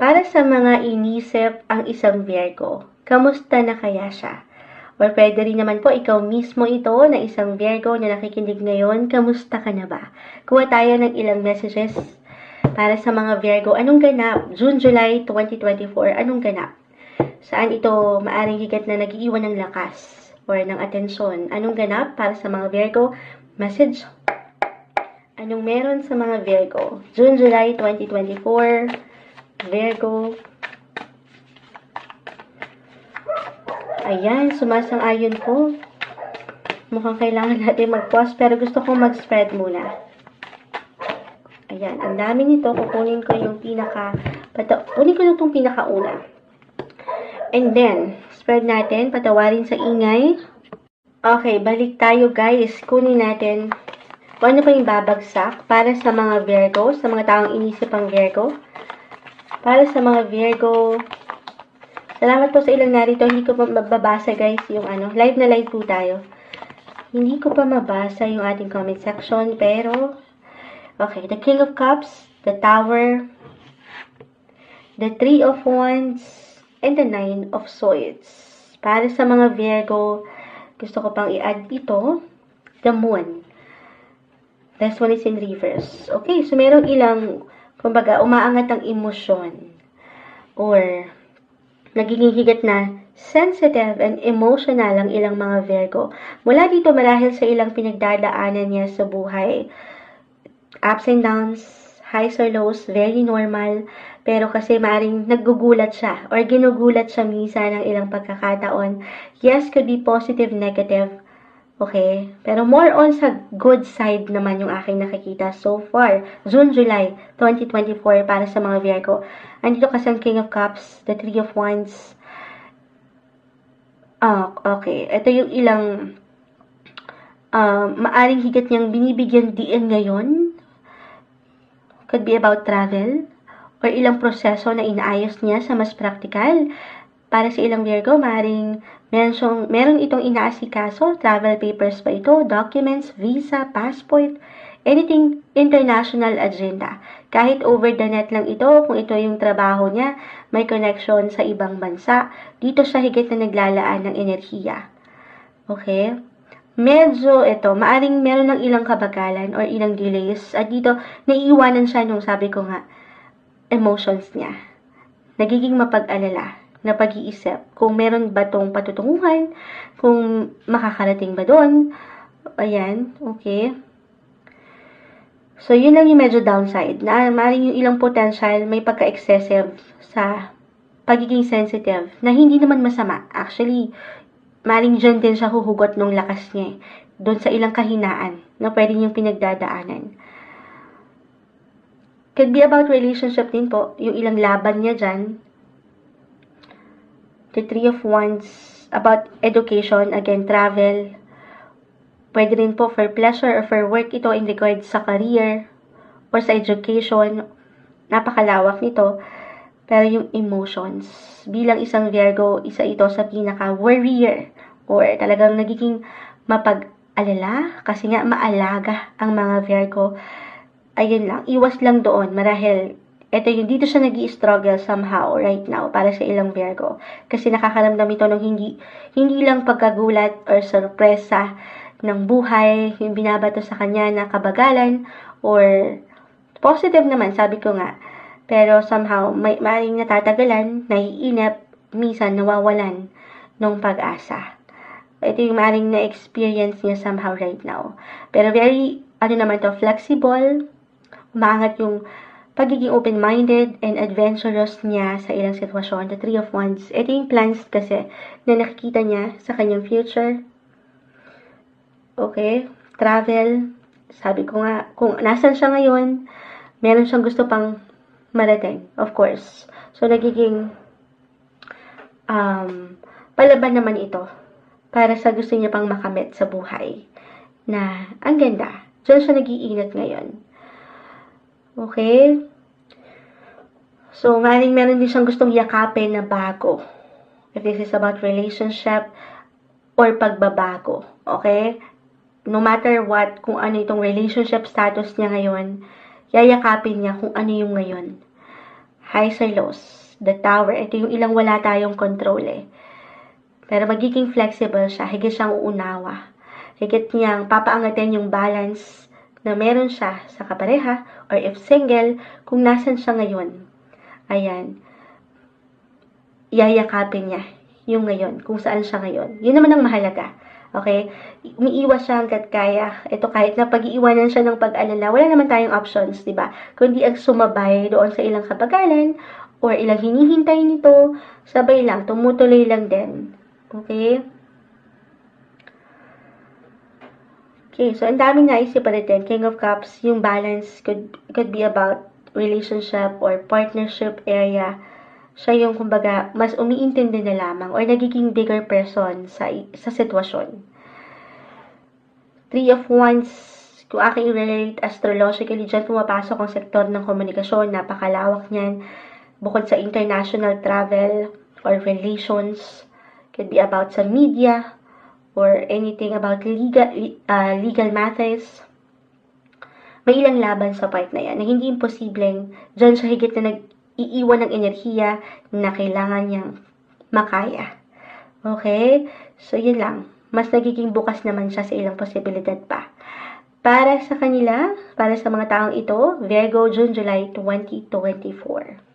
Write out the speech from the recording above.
Para sa mga inisip ang isang Virgo, kamusta na kaya siya? Or pwede rin naman po ikaw mismo ito na isang Virgo na nakikinig ngayon, kamusta ka na ba? Kuha tayo ng ilang messages para sa mga Virgo. Anong ganap? June, July 2024, anong ganap? Saan ito maaring higat na nag-iwan ng lakas or ng atensyon? Anong ganap para sa mga Virgo? Message Anong meron sa mga Virgo? June, July 2024, Virgo. Ayan, sumasang-ayon po. Mukhang kailangan natin mag-pause, pero gusto kong mag-spread muna. Ayan, ang dami nito. Kukunin ko yung pinaka, pata, kunin ko yung itong pinakauna. And then, spread natin, patawarin sa ingay. Okay, balik tayo guys. Kunin natin kung ano pa yung babagsak para sa mga Virgo, sa mga taong inisip ang Virgo. Para sa mga Virgo, salamat po sa ilang narito. Hindi ko pa mababasa guys yung ano, live na live po tayo. Hindi ko pa mabasa yung ating comment section, pero, okay, the King of Cups, the Tower, the Three of Wands, and the Nine of Swords. Para sa mga Virgo, gusto ko pang i-add ito, the Moon. This one is in reverse. Okay, so merong ilang, kumbaga, umaangat ang emosyon. Or, nagiging higat na sensitive and emotional ang ilang mga Virgo. Mula dito marahil sa ilang pinagdadaanan niya sa buhay. Ups and downs, highs or lows, very normal. Pero kasi maring naggugulat siya or ginugulat siya minsan ng ilang pagkakataon. Yes, could be positive, negative. Okay? Pero more on sa good side naman yung aking nakikita so far. June, July 2024 para sa mga Virgo. Andito kasi ang King of Cups, the Three of Wands. Ah, okay. Ito yung ilang uh, maaring higat niyang binibigyan diin ngayon. Could be about travel or ilang proseso na inaayos niya sa mas praktikal. Para sa ilang Virgo, maaaring meron, siyang, meron itong inaasikaso, travel papers pa ito, documents, visa, passport, anything international agenda. Kahit over the net lang ito, kung ito yung trabaho niya, may connection sa ibang bansa, dito siya higit na naglalaan ng enerhiya. Okay? Medyo ito, maaring meron ng ilang kabagalan or ilang delays at dito naiiwanan siya nung sabi ko nga, emotions niya. Nagiging mapag-alala na pag-iisip kung meron ba tong patutunguhan, kung makakarating ba doon. Ayan, okay. So, yun lang yung medyo downside. Na maaaring yung ilang potential may pagka-excessive sa pagiging sensitive na hindi naman masama. Actually, maaaring dyan din siya huhugot ng lakas niya. Eh. Doon sa ilang kahinaan na pwede niyong pinagdadaanan. Could be about relationship din po. Yung ilang laban niya dyan, the Three of Wands about education, again, travel. Pwede rin po for pleasure or for work ito in regards sa career or sa education. Napakalawak nito. Pero yung emotions, bilang isang Virgo, isa ito sa pinaka-worrier or talagang nagiging mapag-alala kasi nga maalaga ang mga Virgo. Ayun lang, iwas lang doon marahil ito yung dito siya nag struggle somehow right now para sa ilang Virgo. Kasi nakakaramdam ito ng hindi, hindi lang pagkagulat or sorpresa ng buhay, yung binabato sa kanya na kabagalan or positive naman, sabi ko nga. Pero somehow, may maaaring natatagalan, naiinip, minsan nawawalan ng pag-asa. Ito yung maaaring na-experience niya somehow right now. Pero very, ano naman to, flexible, umaangat yung pagiging open-minded and adventurous niya sa ilang sitwasyon. The Three of Wands. Ito yung plans kasi na nakikita niya sa kanyang future. Okay? Travel. Sabi ko nga, kung nasan siya ngayon, meron siyang gusto pang marating, of course. So, nagiging um, palaban naman ito para sa gusto niya pang makamit sa buhay na ang ganda. Diyan siya nag-iingat ngayon. Okay? So, maring meron din siyang gustong yakapin na bago. If this is about relationship or pagbabago. Okay? No matter what, kung ano itong relationship status niya ngayon, yayakapin niya kung ano yung ngayon. highs or. The tower, ito yung ilang wala tayong control eh. Pero magiging flexible siya, higit siyang uunawa. Higit niyang papaangatin yung balance na meron siya sa kapareha or if single, kung nasan siya ngayon. Ayan. Yayakapin niya yung ngayon, kung saan siya ngayon. Yun naman ang mahalaga. Okay? Umiiwas siya hanggat kaya. Ito kahit na pag-iiwanan siya ng pag-alala, wala naman tayong options, di ba? Kundi ang sumabay doon sa ilang kabagalan or ilang hinihintay nito, sabay lang, tumutuloy lang din. Okay? Okay, so ang daming naisip pa rin. King of Cups, yung balance could, could be about relationship or partnership area. Siya yung, kumbaga, mas umiintindi na lamang or nagiging bigger person sa, sa sitwasyon. Three of Wands, kung aking relate astrologically, dyan pumapasok ang sektor ng komunikasyon, napakalawak niyan. Bukod sa international travel or relations, could be about sa media, or anything about legal, uh, legal matters, may ilang laban sa part na yan na hindi imposibleng dyan siya higit na nag-iiwan ng enerhiya na kailangan niyang makaya. Okay? So, yun lang. Mas nagiging bukas naman siya sa ilang posibilidad pa. Para sa kanila, para sa mga taong ito, Virgo, June, July 2024.